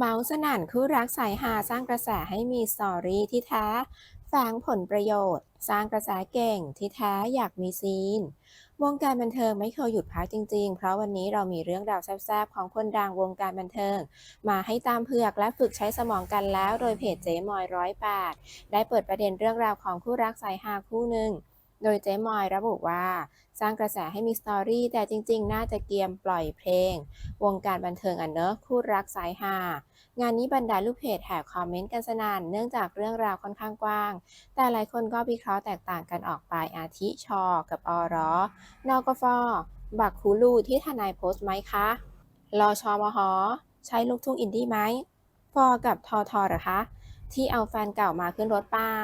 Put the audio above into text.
เมาส์สนั่นคู่รักสายฮาสร้างกระแสให้มีสตอรี่ที่แท้แฝงผลประโยชน์ สร้างกระแสเก่งที่แท้อยากมีซีน วงการบันเทิงไม่เคยหยุดพักจริงๆ เพราะวันนี้เรามีเรื่องราวแซ่บๆ ของคนดังวงการบันเทิง มาให้ตามเผือกและฝึกใช้สมองกันแล้วโดยเพจเจมอยร้อยแปดได้เปิดประเด็นเรื่องราวของคู่รักสายฮาคู่หนึ่ง โดยเจ๊มอยระบุว่า สร้างกระแสให้มีสตอรี่แต่จริงๆ น่าจะเกียมปล่อยเพลง วงการบันเทิงอะเนอะคู่รักสายฮางานนี้บรรดาลูกเพจแห่คอมเมนต์กันสนานเนื่องจากเรื่องราวค่อนข้างกว้าง แต่หลายคนก็วิเคราะห์แตกต่างกันออกไปอาทิชอ กับอรอนอกฟอบักคูลูที่ทนายโพสต์ไหมคะรอชอมหใช้ลูกทุ่งอินดี้ไหมฟอกับทอทอหรอคะ ที่เอาแฟนเก่ามาขึ้นรถเปล่า